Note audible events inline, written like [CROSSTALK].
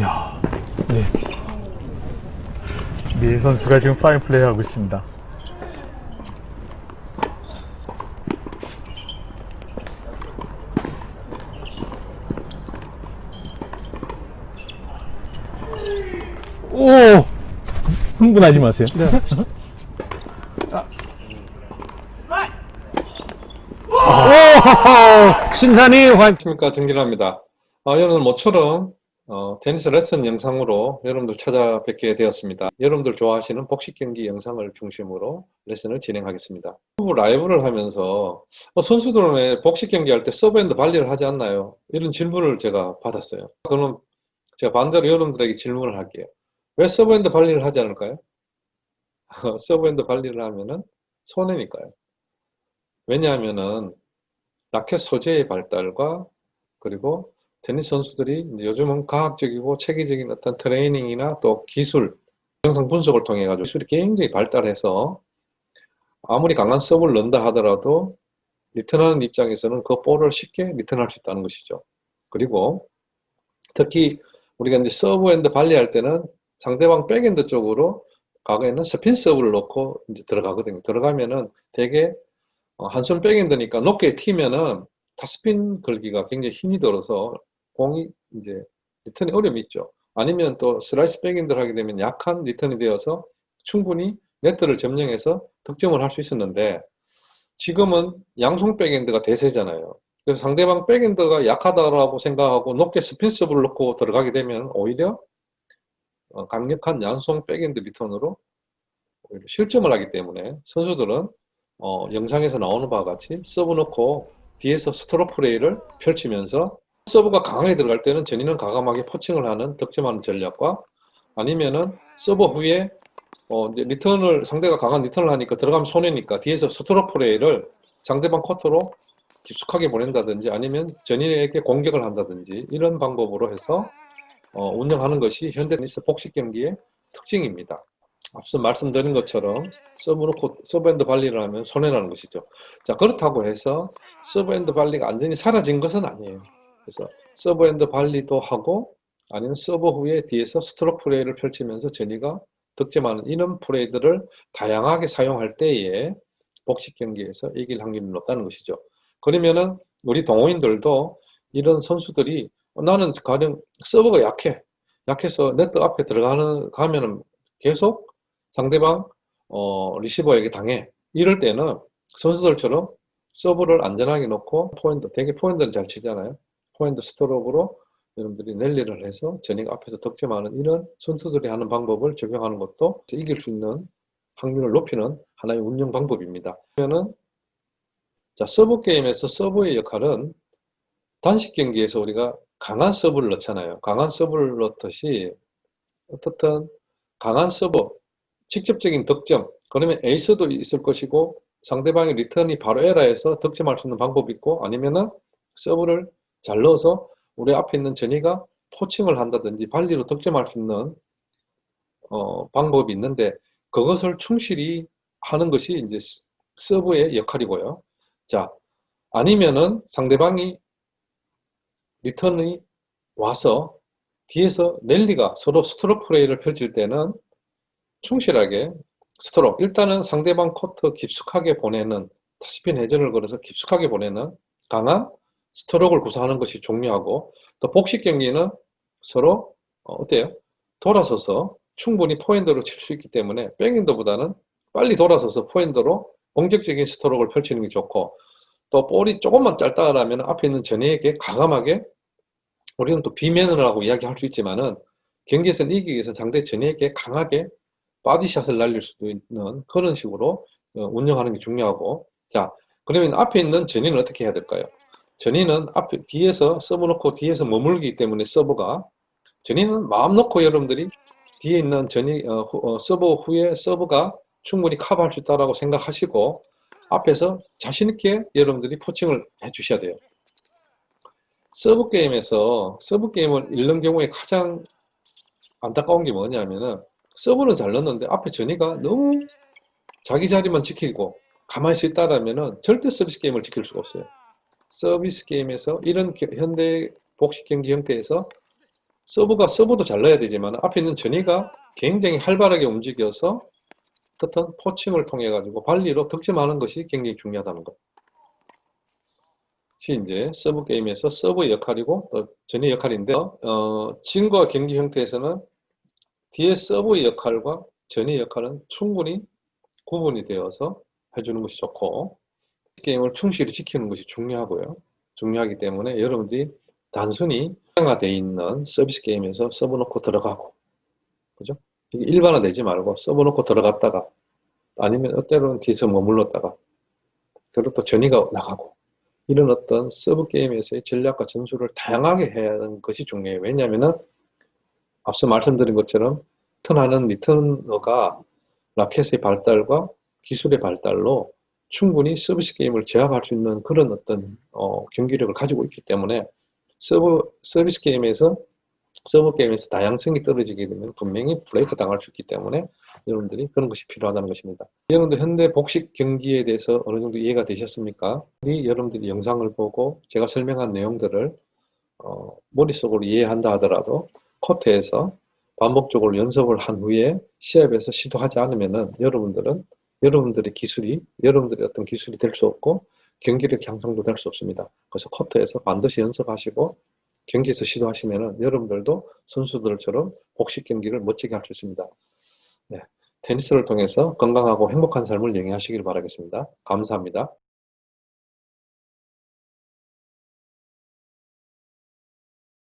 야, 네. 네 선수가 지금 파인 플레이 하고 있습니다. 오! 흥분하지 마세요. 네. 아. 신산이 화입니까 정길합니다. 아, 여러분 모처럼 어, 테니스 레슨 영상으로 여러분들 찾아뵙게 되었습니다. 여러분들 좋아하시는 복식 경기 영상을 중심으로 레슨을 진행하겠습니다. 유튜브 라이브를 하면서 어, 선수들은 왜 복식 경기 할 때 서브핸드 발리를 하지 않나요? 이런 질문을 제가 받았어요. 그러면 제가 반대로 여러분들에게 질문을 할게요. 왜 서브핸드 발리를 하지 않을까요? [LAUGHS] 서브핸드 발리를 하면은 손해니까요. 왜냐하면은 라켓 소재의 발달과 그리고 테니스 선수들이 요즘은 과학적이고 체계적인 어떤 트레이닝이나 또 기술, 영상 분석을 통해 가지고 기술이 굉장히 발달해서 아무리 강한 서브를 넣는다 하더라도 리턴하는 입장에서는 그 볼을 쉽게 리턴할 수 있다는 것이죠. 그리고 특히 우리가 이제 서브 핸드 발리할 때는 상대방 백핸드 쪽으로 과거에는 스핀 서브를 넣고 이제 들어가거든요. 들어가면은 되게 어, 한손 백핸드니까 높게 튀면은 타스핀 걸기가 굉장히 힘이 들어서 공이 이제 리턴이 어려움이 있죠. 아니면 또 슬라이스 백핸드를 하게 되면 약한 리턴이 되어서 충분히 네트를 점령해서 득점을 할 수 있었는데 지금은 양손 백핸드가 대세잖아요. 그래서 상대방 백핸드가 약하다라고 생각하고 높게 서브를 넣고 들어가게 되면 오히려 어, 강력한 양손 백핸드 리턴으로 오히려 실점을 하기 때문에 선수들은 어, 영상에서 나오는 바와 같이 서브 넣고 뒤에서 스트로크 플레이를 펼치면서 서브가 강하게 들어갈 때는 전인은 과감하게 포칭을 하는 득점하는 전략과 아니면은 서브 후에 어, 리턴을 상대가 강한 리턴을 하니까 들어가면 손해니까 뒤에서 스트로크 플레이를 상대방 코트로 깊숙하게 보낸다든지 아니면 전인에게 공격을 한다든지 이런 방법으로 해서 어, 운영하는 것이 현대 테니스 복식 경기의 특징입니다. 앞서 말씀드린 것처럼 서브 놓고 서브핸드 발리를 하면 손해라는 것이죠. 자, 그렇다고 해서 서브핸드 발리가 완전히 사라진 것은 아니에요. 그래서 서브핸드 발리도 하고 아니면 서브 후에 뒤에서 스트로크 플레이를 펼치면서 제니가 득점하는 이런 플레이들을 다양하게 사용할 때에 복식 경기에서 이길 확률이 높다는 것이죠. 그러면은 우리 동호인들도 이런 선수들이 어, 나는 가령 서브가 약해. 약해서 네트 앞에 들어가는 가면은 계속 상대방 어, 리시버에게 당해. 이럴 때는 선수들처럼 서브를 안전하게 놓고 포인트, 되게 포인트를 잘 치잖아요. 포인트 스트로크로 여러분들이 랠리를 해서 전익 앞에서 득점하는 이런 선수들이 하는 방법을 적용하는 것도 이길 수 있는 확률을 높이는 하나의 운영 방법입니다. 그러면은 자 서브 게임에서 서브의 역할은 단식 경기에서 우리가 강한 서브를 넣잖아요. 강한 서브를 넣듯이 어떻든 강한 서브, 직접적인 득점, 그러면 에이스도 있을 것이고 상대방의 리턴이 바로 에라에서 득점할 수 있는 방법이 있고 아니면은 서브를 잘 넣어서 우리 앞에 있는 전이가 포칭을 한다든지 발리로 득점할 수 있는 어, 방법이 있는데 그것을 충실히 하는 것이 이제 스- 서브의 역할이고요. 자, 아니면은 상대방이 리턴이 와서 뒤에서 랠리가 서로 스트로크 플레이를 펼칠 때는 충실하게 스트로크 일단은 상대방 코트 깊숙하게 보내는 타스핀 회전을 걸어서 깊숙하게 보내는 강한 스트로크를 구사하는 것이 중요하고 또 복식 경기는 서로 어, 어때요? 돌아서서 충분히 포핸드로 칠 수 있기 때문에 백핸드보다는 빨리 돌아서서 포핸드로 공격적인 스트로크를 펼치는 게 좋고 또 볼이 조금만 짧다라면 앞에 있는 전에게 과감하게 우리는 또 비매너라고 이야기할 수 있지만은 경기에서 이기기 위해서 상대 전에게 강하게 바디샷을 날릴 수도 있는 그런 식으로 어, 운영하는 게 중요하고 자 그러면 앞에 있는 전인은 어떻게 해야 될까요? 전인은 앞에 뒤에서 서브 놓고 뒤에서 머물기 때문에 서브가 전인은 마음 놓고 여러분들이 뒤에 있는 전이 어, 후- 어, 서브 후에 서브가 충분히 커버할 수 있다라고 생각하시고 앞에서 자신 있게 여러분들이 포칭을 해 주셔야 돼요. 서브 게임에서 서브 게임을 잃는 경우에 가장 안타까운 게 뭐냐면은 서브는 잘 넣는데 앞에 전이가 너무 자기 자리만 지키고 가만히 서 있다라면은 절대 서비스 게임을 지킬 수가 없어요. 서비스 게임에서 이런 겨- 현대 복식 경기 형태에서 서브가 서브도 잘 넣어야 되지만 앞에 있는 전위가 굉장히 활발하게 움직여서 어떤 포칭을 통해 가지고 발리로 득점하는 것이 굉장히 중요하다는 것. 이 이제 서브 게임에서 서브의 역할이고 또 전의 역할인데 어, 진과 경기 형태에서는 뒤에 서브의 역할과 전의 역할은 충분히 구분이 되어서 해주는 것이 좋고 게임을 충실히 지키는 것이 중요하고요. 중요하기 때문에 여러분들이 단순히 일반화되어 있는 서비스 게임에서 서브 놓고 들어가고 그죠? 이게 일반화되지 말고 서브 놓고 들어갔다가 아니면 때로는 뒤에서 머물렀다가 그리고 또 전이가 나가고 이런 어떤 서브 게임에서의 전략과 전술을 다양하게 해야 하는 것이 중요해요. 왜냐하면은 앞서 말씀드린 것처럼 턴하는 리턴어가 라켓의 발달과 기술의 발달로 충분히 서비스 게임을 제압할 수 있는 그런 어떤 어, 경기력을 가지고 있기 때문에 서브 서비스 게임에서 서브 게임에서 다양성이 떨어지게 되면 분명히 브레이크 당할 수 있기 때문에 여러분들이 그런 것이 필요하다는 것입니다. 여러분들 현대 복식 경기에 대해서 어느 정도 이해가 되셨습니까? 이 여러분들이 영상을 보고 제가 설명한 내용들을 어, 머릿속으로 이해한다 하더라도 코트에서 반복적으로 연습을 한 후에 시합에서 시도하지 않으면은 여러분들은 여러분들의 기술이 여러분들의 어떤 기술이 될 수 없고 경기력 향상도 될 수 없습니다. 그래서 코트에서 반드시 연습하시고 경기에서 시도하시면은 여러분들도 선수들처럼 복식 경기를 멋지게 할 수 있습니다. 네, 테니스를 통해서 건강하고 행복한 삶을 영위하시길 바라겠습니다. 감사합니다.